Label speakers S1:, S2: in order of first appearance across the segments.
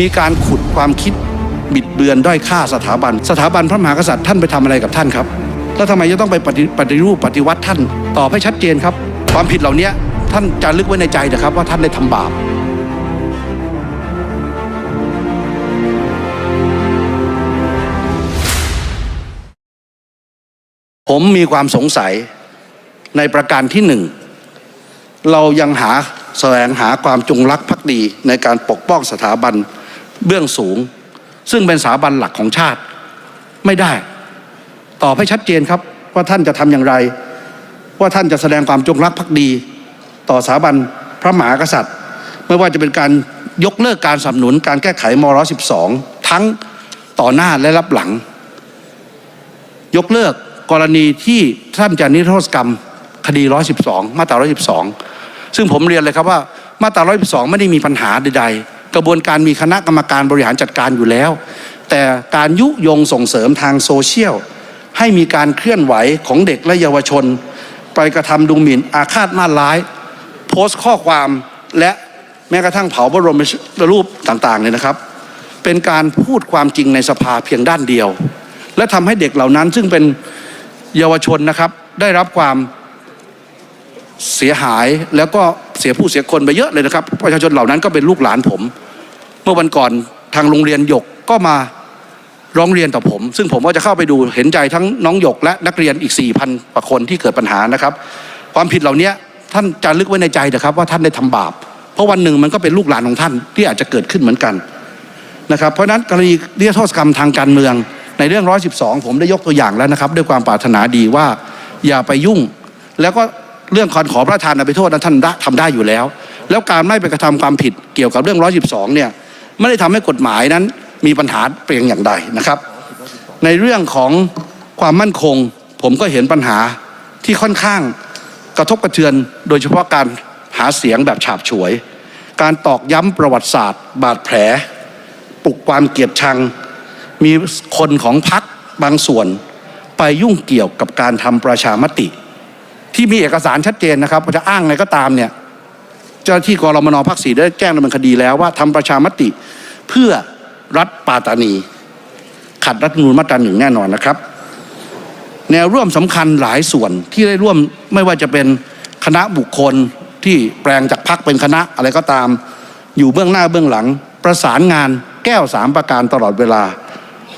S1: มีการขุดความคิดบิดเบือนด้อยค่าสถาบัน สถาบันพระมหากษัตริย์ท่านไปทำอะไรกับท่านครับแล้วทำไมจะต้องไปปฏิปฏรูปปฏิวัติท่านตอบให้ชัดเจนครับ ความผิดเหล่านี้ท่านจะลึกไว้ในใจนะครับว่าท่านได้ทำบาปผมมีความสงสัยในประการที่หนึ่ง เรายังหาแสวงหาความจงรักภักดีในการปกป้องสถาบัน เบื้องสูง ซึ่งเป็นสถาบันหลักของชาติไม่ได้ ตอบให้ชัดเจนครับว่าท่านจะทำอย่างไร ว่าท่านจะแสดงความจงรักภักดี ต่อสถาบันพระมหากษัตริย์ ไม่ว่าจะเป็นการยกเลิกการสนับสนุนการแก้ไขม .112 ทั้งต่อหน้าและรับหลัง ยกเลิกกรณีที่ท่านจะนิรโทษกรรมคดี 112 มาตรา 112 ซึ่งผมเรียนเลยครับว่ามาตรา 112 ไม่ได้มีปัญหาใดๆ กระบวนการมีคณะกรรมการบริหารจัดการอยู่แล้ว แต่การยุยงส่งเสริมทางโซเชียล ให้มีการเคลื่อนไหวของเด็กและเยาวชน ไปกระทำดูหมิ่นอาฆาตมาร้าย โพสต์ข้อความและแม้กระทั่งเผาบรมรูปต่างๆเนี่ยนะครับ เป็นการพูดความจริงในสภาเพียงด้านเดียว และทำให้เด็กเหล่านั้นซึ่งเป็นเยาวชนนะครับได้รับความเสียหายแล้วก็ สียผู้เสียคนไปเยอะเลยนะครับ ประชาชนเหล่านั้นก็เป็นลูกหลานผม เมื่อวันก่อนทางโรงเรียนหยกก็มาร้องเรียนต่อผม ซึ่งผมก็จะเข้าไปดูเห็นใจทั้งน้องหยกและนักเรียนอีก4,000กว่าคนที่เกิดปัญหานะครับ ความผิดเหล่านี้ท่านจะลึกไว้ในใจนะครับ ว่าท่านได้ทำบาป เพราะวันหนึ่งมันก็เป็นลูกหลานของท่านที่อาจจะเกิดขึ้นเหมือนกันนะครับ เพราะฉะนั้นกรณีนิรโทษกรรมทางการเมือง ในเรื่อง 112 ผมได้ยกตัวอย่างแล้วนะครับ ด้วยความปรารถนาดีว่าอย่าไปยุ่ง แล้วก็ เรื่องการขอพระทานอภัยโทษนั้นท่านได้ทำได้อยู่แล้ว แล้วการไม่ไปกระทำความผิดเกี่ยวกับเรื่อง 112 เนี่ยไม่ได้ทำให้กฎหมายนั้นมีปัญหาเปลี่ยนอย่างใดนะครับ ในเรื่องของความมั่นคง ผมก็เห็นปัญหาที่ค่อนข้างกระทบกระเทือน โดยเฉพาะการหาเสียงแบบฉาบฉวย การตอกย้ำประวัติศาสตร์ บาดแผล ปลุกความเกลียดชัง มีคนของพรรคบางส่วน ไปยุ่งเกี่ยวกับการทำประชามติ ที่มีเอกสารชัดเจนนะครับจะอ้างอะไรก็ตามเนี่ยเจ้าหน้าที่กรมนภาคสีได้แจ้งดำเนินคดีแล้วว่าทำประชามติเพื่อรัฐปาตานี ขัดรัฐมนูญมาตราหนึ่งแน่นอนนะครับ แนวร่วมสำคัญหลายส่วนที่ได้ร่วมไม่ว่าจะเป็นคณะบุคคลที่แปลงจากพักเป็นคณะอะไรก็ตาม อยู่เบื้องหน้าเบื้องหลัง ประสานงานแก้วสามประการตลอดเวลา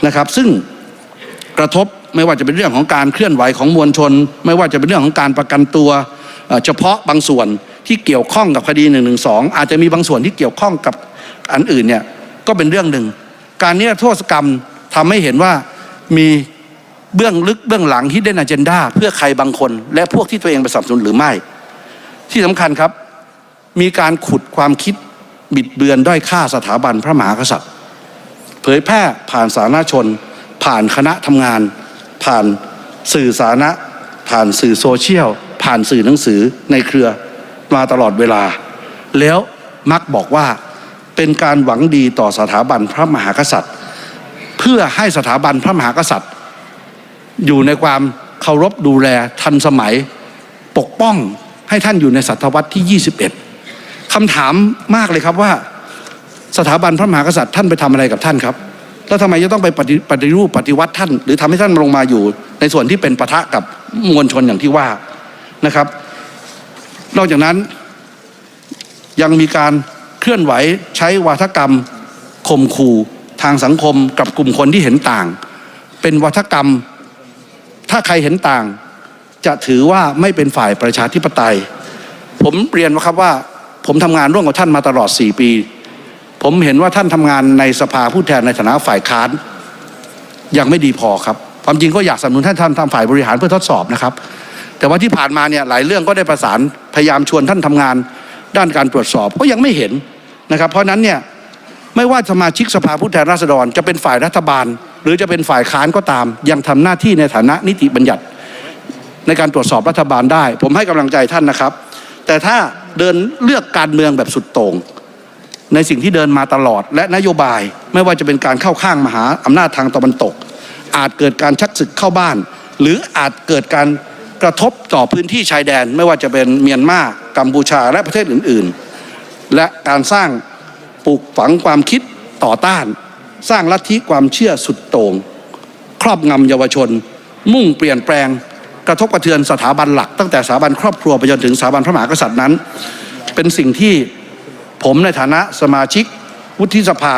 S1: นะครับ ซึ่งกระทบ ไม่ว่าจะเป็นเรื่องของการเคลื่อนไหวของมวลชน ไม่ว่าจะเป็นเรื่องของการประกันตัว เฉพาะบางส่วนที่เกี่ยวข้องกับคดี1นึอาจจะมีบางส่วนที่เกี่ยวข้องกับอันอื่นเนี่ยก็เป็นเรื่องหนึ่ง การนิรโทษกรรมทำให้เห็นว่ามีเบื้องลึกเบื้องหลังที่เด่นอเจนดาเพื่อใครบางคน และพวกที่ตัวเองไปสนับสนุนหรือไม่ ที่สำคัญครับ มีการขุดความคิดบิดเบือนด้อยค่าสถาบันพระมหากษัตริย์ เผยแพร่ผ่านสาธารณชน ผ่านคณะทำงาน ผ่านสื่อสาธารณะผ่านสื่อโซเชียล ผ่านสื่อหนังสือในเครือมาตลอดเวลา แล้วมักบอกว่าเป็นการหวังดีต่อสถาบันพระมหากษัตริย์ เพื่อให้สถาบันพระมหากษัตริย์ อยู่ในความเคารพดูแลทันสมัยปกป้องให้ท่านอยู่ในศตวรรษที่ 21คำถามมากเลยครับว่า สถาบันพระมหากษัตริย์ท่านไปทำอะไรกับท่านครับ แล้วทำไมจะต้องไปปฏิรูปปฏิวัติท่าน หรือทำให้ท่านลงมาอยู่ ในส่วนที่เป็นปะทะกับมวลชนอย่างที่ว่านะครับ นอกจากนั้นยังมีการเคลื่อนไหวใช้วาทกรรมข่มขู่ทางสังคมกับกลุ่มคนที่เห็นต่าง เป็นวาทกรรม ถ้าใครเห็นต่าง จะถือว่าไม่เป็นฝ่ายประชาธิปไตย ผมเรียนว่าครับว่า ผมทำงานร่วมกับท่านมาตลอด 4 ปี ผมเห็นว่าท่านทำงานในสภาผู้แทนในฐานะฝ่ายค้านยังไม่ดีพอครับ ความจริงก็อยากสนับสนุนท่านทำทำฝ่ายบริหารเพื่อทดสอบนะครับ แต่ว่าที่ผ่านมาเนี่ยหลายเรื่องก็ได้ประสานพยายามชวนท่านทำงานด้านการตรวจสอบก็ยังไม่เห็นนะครับ เพราะฉะนั้นเนี่ยไม่ว่าสมาชิกสภาผู้แทนราษฎร จะเป็นฝ่ายรัฐบาล หรือจะเป็นฝ่ายค้านก็ตาม ยังทำหน้าที่ในฐานะนิติบัญญัติ ในการตรวจสอบรัฐบาลได้ ผมให้กำลังใจท่านนะครับ แต่ถ้าเดินเลือกการเมืองแบบสุดโต่ง ในสิ่งที่เดินมาตลอด และนโยบายไม่ว่าจะเป็นการเข้าข้างมหาอำนาจทางตะวันตก อาจเกิดการชักศึกเข้าบ้าน หรืออาจเกิดการกระทบต่อพื้นที่ชายแดน ไม่ว่าจะเป็นเมียนมากัมพูชาและประเทศอื่น ๆ และการสร้างปลูกฝังความคิดต่อต้าน สร้างลัทธิความเชื่อสุดโต่งครอบงำเยาวชน มุ่งเปลี่ยนแปลง กระทบกระเทือนสถาบันหลัก ตั้งแต่สถาบันครอบครัวไปจนถึงสถาบันพระมหากษัตริย์นั้น เป็นสิ่งที่ ผมในฐานะสมาชิกวุฒิสภา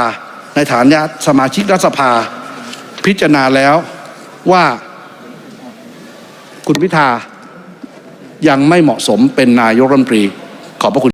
S1: ในฐานะสมาชิกรัฐสภา พิจารณาแล้วว่าคุณพิธายังไม่เหมาะสมเป็นนายกรัฐมนตรีขอบพระคุณ